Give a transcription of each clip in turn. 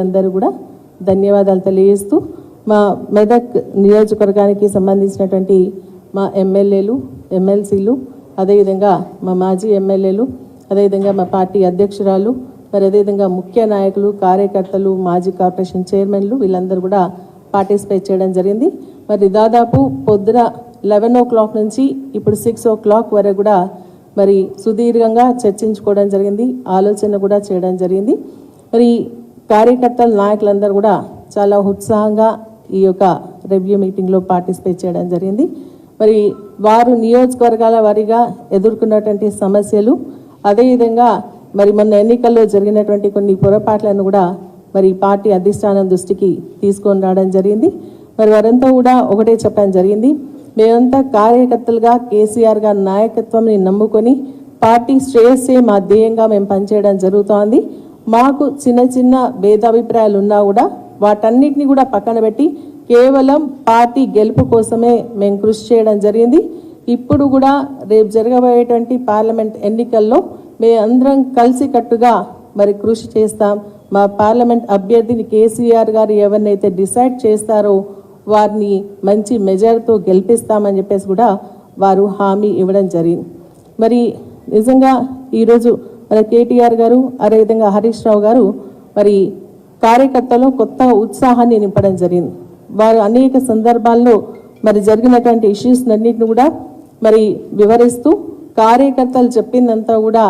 అందరూ కూడా ధన్యవాదాలు తెలియజేస్తూ మా మెదక్ నియోజకవర్గానికి సంబంధించినటువంటి మా ఎమ్మెల్యేలు ఎమ్మెల్సీలు అదేవిధంగా మా మాజీ ఎమ్మెల్యేలు అదేవిధంగా మా పార్టీ అధ్యక్షురాలు మరి అదేవిధంగా ముఖ్య నాయకులు కార్యకర్తలు మాజీ కార్పొరేషన్ చైర్మన్లు వీళ్ళందరూ కూడా పార్టిసిపేట్ చేయడం జరిగింది. మరి దాదాపు పొద్దున లెవెన్ ఓ క్లాక్ నుంచి ఇప్పుడు సిక్స్ ఓ క్లాక్ వరకు కూడా మరి సుదీర్ఘంగా చర్చించుకోవడం జరిగింది ఆలోచన కూడా చేయడం జరిగింది. మరి కార్యకర్తల నాయకులందరూ కూడా చాలా ఉత్సాహంగా ఈ యొక్క రివ్యూ మీటింగ్లో పార్టిసిపేట్ చేయడం జరిగింది. మరి వారు నియోజకవర్గాల వారీగా ఎదుర్కొన్నటువంటి సమస్యలు అదేవిధంగా మరి మొన్న ఎన్నికల్లో జరిగినటువంటి కొన్ని పొరపాట్లను కూడా మరి పార్టీ అధిష్టానం దృష్టికి తీసుకొని రావడం జరిగింది. మరి వారంతా కూడా ఒకటే చెప్పడం జరిగింది. మేమంతా కార్యకర్తలుగా కేసీఆర్ గారి నాయకత్వంని నమ్ముకొని పార్టీ శ్రేయస్సే మా ధ్యేయంగా మేము పనిచేయడం జరుగుతోంది. మాకు చిన్న చిన్న భేదాభిప్రాయాలు ఉన్నా కూడా వాటన్నిటిని కూడా పక్కన పెట్టి కేవలం పార్టీ గెలుపు కోసమే మేము కృషి చేయడం జరిగింది. ఇప్పుడు కూడా రేపు జరగబోయేటువంటి పార్లమెంట్ ఎన్నికల్లో మేమందరం కలిసికట్టుగా మరి కృషి చేస్తాం. మా పార్లమెంట్ అభ్యర్థిని కేసీఆర్ గారు ఎవరినైతే డిసైడ్ చేస్తారో వారిని మంచి మెజర్తో గెలిపిస్తామని చెప్పేసి కూడా వారు హామీ ఇవ్వడం జరిగింది. మరి నిజంగా ఈరోజు మరి కేటీఆర్ గారు అదేవిధంగా హరీష్ రావు గారు మరి కార్యకర్తలు కొత్త ఉత్సాహాన్ని నింపడం జరిగింది. వారు అనేక సందర్భాల్లో మరి జరిగినటువంటి ఇష్యూస్ అన్నింటిని కూడా మరి వివరిస్తూ కార్యకర్తలు చెప్పిందంతా కూడా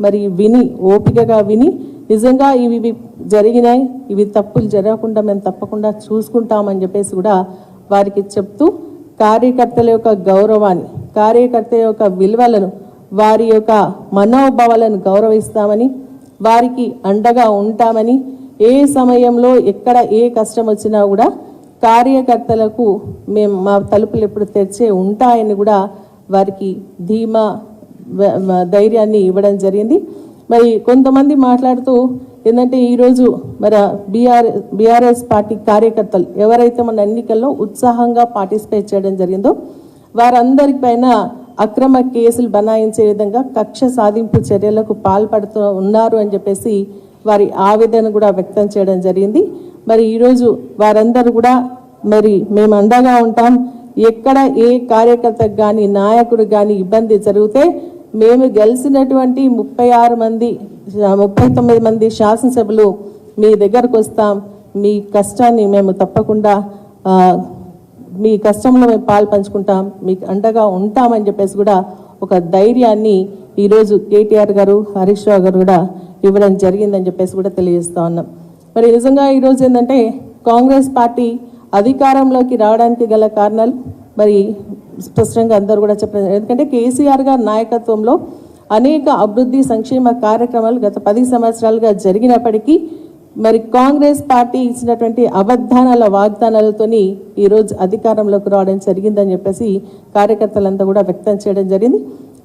మరి విని ఓపికగా విని నిజంగా ఇవి ఇవి జరిగినాయి ఇవి తప్పులు జరగకుండా మేము తప్పకుండా చూసుకుంటామని చెప్పేసి కూడా వారికి చెప్తూ కార్యకర్తల యొక్క గౌరవాన్ని కార్యకర్త యొక్క విలువలను వారి యొక్క మనోభావాలను గౌరవిస్తామని వారికి అండగా ఉంటామని ఏ సమయంలో ఎక్కడ ఏ కష్టం వచ్చినా కూడా కార్యకర్తలకు మేము మా తలుపులు ఎప్పుడు తెరిచే ఉంటాయని కూడా వారికి ధీమా ధైర్యాన్ని ఇవ్వడం జరిగింది. మరి కొంతమంది మాట్లాడుతూ ఏంటంటే ఈరోజు మరి బీఆర్ బీఆర్ఎస్ పార్టీ కార్యకర్తలు ఎవరైతే మన ఎన్నికల్లో ఉత్సాహంగా పార్టిసిపేట్ చేయడం జరిగిందో వారందరి పైన అక్రమ కేసులు బనాయించే విధంగా కక్ష సాధింపు చర్యలకు పాల్పడుతూ ఉన్నారు అని చెప్పేసి వారి ఆవేదన కూడా వ్యక్తం చేయడం జరిగింది. మరి ఈరోజు వారందరూ కూడా మరి మేము అండగా ఉంటాం. ఎక్కడ ఏ కార్యకర్తకు కానీ నాయకుడు కానీ ఇబ్బంది జరిగితే మేము గెలిచినటువంటి ముప్పై ఆరు మంది ముప్పై తొమ్మిది మంది శాసనసభ్యులు మీ దగ్గరకు వస్తాం. మీ కష్టాన్ని మేము తప్పకుండా మీ కష్టంలో మేము పాలు పంచుకుంటాం మీకు అండగా ఉంటామని చెప్పేసి కూడా ఒక ధైర్యాన్ని ఈరోజు కేటీఆర్ గారు హరీష్ రావు గారు కూడా ఇవ్వడం జరిగిందని చెప్పేసి కూడా తెలియజేస్తా ఉన్నాం. మరి నిజంగా ఈరోజు ఏంటంటే కాంగ్రెస్ పార్టీ అధికారంలోకి రావడానికి గల కారణాలు మరి స్పష్టంగా అందరూ కూడా చెప్పారు ఎందుకంటే కేసీఆర్ గారి నాయకత్వంలో అనేక అభివృద్ధి సంక్షేమ కార్యక్రమాలు గత పది సంవత్సరాలుగా జరిగినప్పటికీ మరి కాంగ్రెస్ పార్టీ ఇచ్చినటువంటి అబద్ధానాల వాగ్దానాలతోని ఈరోజు అధికారంలోకి రావడం జరిగిందని చెప్పేసి కార్యకర్తలంతా కూడా వ్యక్తం చేయడం జరిగింది.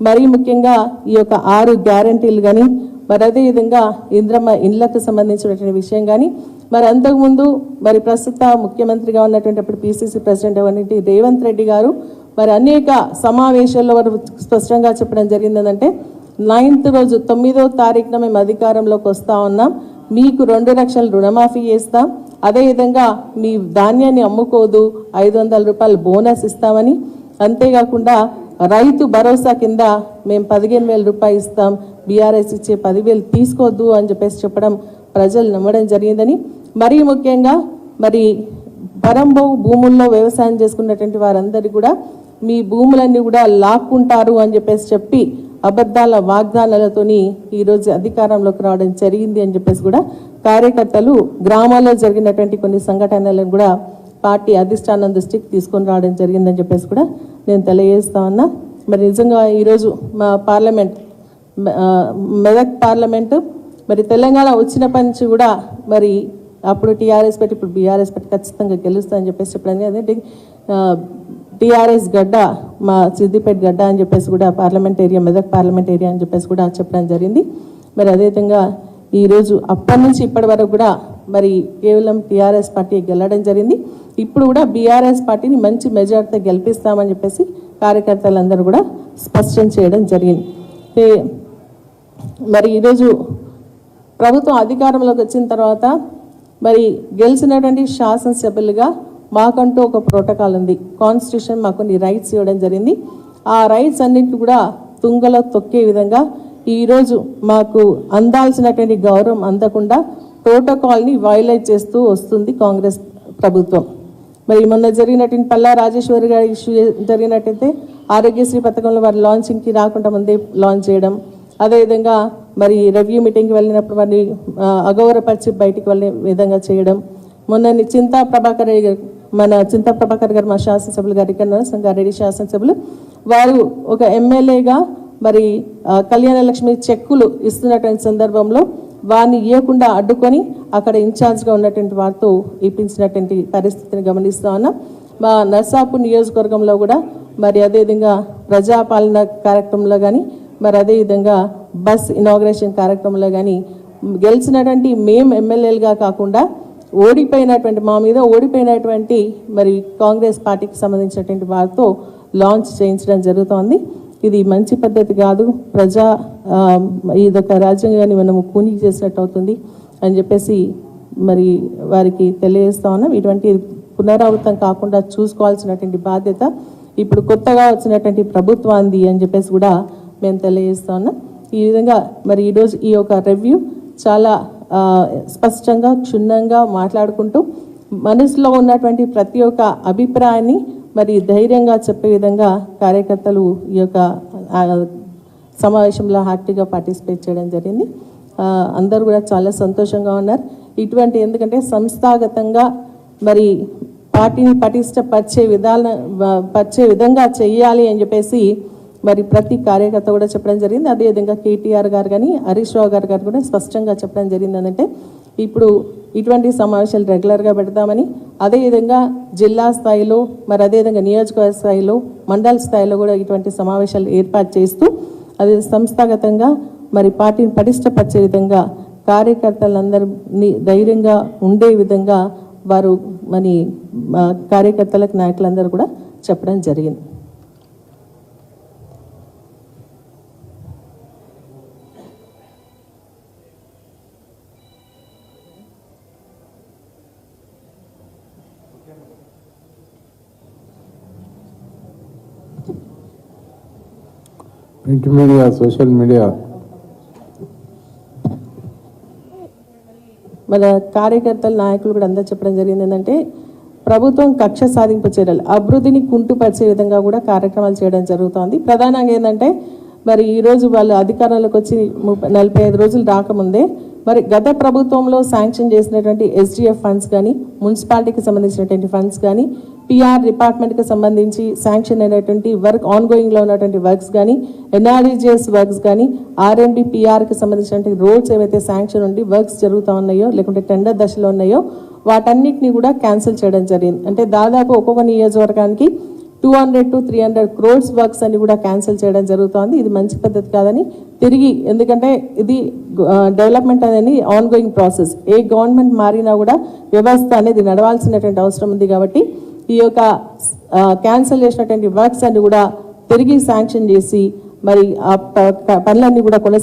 మరీ ముఖ్యంగా ఈ యొక్క ఆరు గ్యారంటీలు కానీ మరి అదేవిధంగా ఇంద్రమ్మ ఇండ్లకు సంబంధించినటువంటి విషయం కానీ మరి అంతకుముందు మరి ప్రస్తుత ముఖ్యమంత్రిగా ఉన్నటువంటి అప్పుడు పిసిసి ప్రెసిడెంట్ అయినటువంటి రేవంత్ రెడ్డి గారు. మరి అనేక సమావేశాల్లో వారు స్పష్టంగా చెప్పడం జరిగింది ఏంటంటే నైన్త్ రోజు తొమ్మిదో తారీఖున మేము అధికారంలోకి వస్తూ ఉన్నాం. మీకు రెండు లక్షల రుణమాఫీ చేస్తాం. అదేవిధంగా మీ ధాన్యాన్ని అమ్ముకోదు. ఐదు వందల రూపాయలు బోనస్ ఇస్తామని. అంతేకాకుండా రైతు భరోసా కింద మేము పదిహేను వేల రూపాయలు ఇస్తాం. బీఆర్ఎస్ ఇచ్చే పదివేలు తీసుకోవద్దు అని చెప్పేసి చెప్పడం ప్రజలు నమ్మడం జరిగిందని. మరీ ముఖ్యంగా మరి పరంబో భూముల్లో వ్యవసాయం చేసుకున్నటువంటి వారందరూ కూడా మీ భూములన్నీ కూడా లాక్కుంటారు అని చెప్పేసి చెప్పి అబద్ధాల వాగ్దానాలతోని ఈరోజు అధికారంలోకి రావడం జరిగింది అని చెప్పేసి కూడా కార్యకర్తలు గ్రామాల్లో జరిగినటువంటి కొన్ని సంఘటనలను కూడా పార్టీ అధిష్టానం దృష్టికి తీసుకొని రావడం జరిగిందని చెప్పేసి కూడా నేను తెలియజేస్తా ఉన్నా. మరి నిజంగా ఈరోజు మా పార్లమెంట్ మెదక్ పార్లమెంటు మరి తెలంగాణ వచ్చినప్పటి నుంచి కూడా మరి అప్పుడు టీఆర్ఎస్ పెట్టి ఇప్పుడు బీఆర్ఎస్ పెట్టి ఖచ్చితంగా గెలుస్తుందని చెప్పేసి చెప్పడానికి అదేంటి టీఆర్ఎస్ గడ్డ మా సిద్దిపేట గడ్డ అని చెప్పేసి కూడా parliament area Medak parliament area అని చెప్పేసి కూడా చెప్పడం జరిగింది. మరి అదేవిధంగా ఈరోజు అప్పటి నుంచి ఇప్పటి వరకు కూడా మరి కేవలం టీఆర్ఎస్ పార్టీ గెలడం జరిగింది. ఇప్పుడు కూడా బీఆర్ఎస్ పార్టీని మంచి మెజార్టీతో గెలిపిస్తామని చెప్పేసి కార్యకర్తలందరూ కూడా స్పష్టం చేయడం జరిగింది. మరి ఈరోజు ప్రభుత్వం అధికారంలోకి వచ్చిన తర్వాత మరి గెలిచినటువంటి శాసనసభ్యులుగా మాకంటూ ఒక ప్రోటోకాల్ ఉంది. కాన్స్టిట్యూషన్ మాకు కొన్ని రైట్స్ ఇవ్వడం జరిగింది. ఆ రైట్స్ అన్నింటిని కూడా తుంగలో తొక్కే విధంగా ఈరోజు మాకు అందాల్సినటువంటి గౌరవం అందకుండా ప్రోటోకాల్ని వైలేట్ చేస్తూ వస్తుంది కాంగ్రెస్ ప్రభుత్వం. మరి మొన్న జరిగినటువంటి పల్లా రాజేశ్వరి గారి ఇష్యూ జరిగినట్టయితే ఆరోగ్యశ్రీ పథకంలో వారి లాంచింగ్కి రాకుండా ముందే లాంచ్ చేయడం అదేవిధంగా మరి రివ్యూ మీటింగ్కి వెళ్ళినప్పుడు వారిని అగౌరపరిచి అగౌరవపరిచి బయటికి వెళ్ళే విధంగా చేయడం మొన్న చింతా ప్రభాకర్ రెడ్డి మన చింతా ప్రభాకర్ గారు మా శాసనసభ్యులు గారు ఇక్కడ ఉన్నారు, సంగారెడ్డి శాసనసభ్యులు. వారు ఒక ఎమ్మెల్యేగా మరి కళ్యాణలక్ష్మి కళ్యాణ లక్ష్మి చెక్కులు ఇస్తున్నటువంటి సందర్భంలో వారిని ఇవ్వకుండా అడ్డుకొని అక్కడ ఇన్ఛార్జ్గా ఉన్నటువంటి వారితో ఇప్పించినటువంటి పరిస్థితిని గమనిస్తా ఉన్నాం. మా నర్సాపూర్ నియోజకవర్గంలో కూడా మరి అదేవిధంగా ప్రజాపాలన కార్యక్రమంలో కానీ మరి అదేవిధంగా బస్ ఇనాగ్రేషన్ కార్యక్రమంలో కానీ గెలిచినటువంటి మేము ఎమ్మెల్యేలుగా కాకుండా ఓడిపోయినటువంటి మా మీద ఓడిపోయినటువంటి మరి కాంగ్రెస్ పార్టీకి సంబంధించినటువంటి వారితో లాంచ్ చేయించడం జరుగుతోంది. ఇది మంచి పద్ధతి కాదు. ప్రజా ఇదొక రాజ్యాంగాన్ని మనము కూని చేసినట్టు అవుతుంది అని చెప్పేసి మరి వారికి తెలియజేస్తా ఉన్నాం. ఇటువంటి పునరావృతం కాకుండా చూసుకోవాల్సినటువంటి బాధ్యత ఇప్పుడు కొత్తగా వచ్చినటువంటి ప్రభుత్వాన్ని అని చెప్పేసి కూడా మేము తెలియజేస్తా ఉన్నాం. ఈ విధంగా మరి ఈరోజు ఈ యొక్క రివ్యూ చాలా స్పష్టంగా క్షుణ్ణంగా మాట్లాడుకుంటూ మనసులో ఉన్నటువంటి ప్రతి ఒక్క అభిప్రాయాన్ని మరి ధైర్యంగా చెప్పే విధంగా కార్యకర్తలు ఈ యొక్క సమావేశంలో హ్యాపీగా పార్టిసిపేట్ చేయడం జరిగింది. అందరూ కూడా చాలా సంతోషంగా ఉన్నారు. ఇటువంటి ఎందుకంటే సంస్థాగతంగా మరి పార్టీని పటిష్టపరిచే విధాన పరిచే విధంగా చెయ్యాలి అని చెప్పేసి మరి ప్రతి కార్యకర్త కూడా చెప్పడం జరిగింది. అదేవిధంగా కేటీఆర్ గారు కానీ హరీష్ రావు గారు గారు కూడా స్పష్టంగా చెప్పడం జరిగింది ఏంటంటే ఇప్పుడు ఇటువంటి సమావేశాలు రెగ్యులర్గా పెడతామని అదేవిధంగా జిల్లా స్థాయిలో మరి అదేవిధంగా నియోజకవర్గ స్థాయిలో మండల స్థాయిలో కూడా ఇటువంటి సమావేశాలు ఏర్పాటు చేస్తూ అది సంస్థాగతంగా మరి పార్టీని పటిష్టపరిచే విధంగా కార్యకర్తలందరినీ ధైర్యంగా ఉండే విధంగా వారు మరి కార్యకర్తలకు నాయకులందరూ కూడా చెప్పడం జరిగింది. ప్రింట్ మీడియా సోషల్ మీడియా మన కార్యకర్తలు నాయకులు కూడా అందరూ చెప్పడం జరిగింది ఏంటంటే ప్రభుత్వం కక్ష సాధింపు చర్యలు అభివృద్ధిని కుంటుపరిచే విధంగా కూడా కార్యక్రమాలు చేయడం జరుగుతోంది. ప్రధానంగా ఏంటంటే మరి ఈరోజు వాళ్ళు అధికారంలోకి వచ్చి ముప్పై నలభై ఐదు రోజులు రాకముందే మరి గత ప్రభుత్వంలో శాంక్షన్ చేసినటువంటి ఎస్డిఎఫ్ ఫండ్స్ కానీ మున్సిపాలిటీకి సంబంధించినటువంటి ఫండ్స్ కానీ పిఆర్ డిపార్ట్మెంట్కి సంబంధించి శాంక్షన్ అయినటువంటి వర్క్ ఆన్ గోయింగ్లో ఉన్నటువంటి వర్క్స్ కానీ ఎన్ఆర్ఈజిఎస్ వర్క్స్ కానీ ఆర్ఎండ్బి పిఆర్కి సంబంధించినటువంటి రోడ్స్ ఏవైతే శాంక్షన్ ఉండి వర్క్స్ జరుగుతూ ఉన్నాయో లేకుంటే టెండర్ దశలో ఉన్నాయో వాటన్నిటిని కూడా క్యాన్సిల్ చేయడం జరిగింది. అంటే దాదాపు ఒక్కొక్క నియోజకవర్గానికి two hundred to three hundred crores works అని కూడా క్యాన్సిల్ చేయడం జరుగుతోంది. ఇది మంచి పద్ధతి కాదని తిరిగి ఎందుకంటే ఇది డెవలప్మెంట్ అనేది ఆన్ గోయింగ్ ప్రాసెస్ ఏ గవర్నమెంట్ మారినా కూడా వ్యవస్థ అనేది నడవాల్సినటువంటి అవసరం ఉంది కాబట్టి ఈ యొక్క క్యాన్సిల్ చేసినటువంటి వర్క్స్ అన్ని కూడా తిరిగి శాంక్షన్ చేసి మరి ఆ ప- పనులన్నీ కూడా కొనసాగి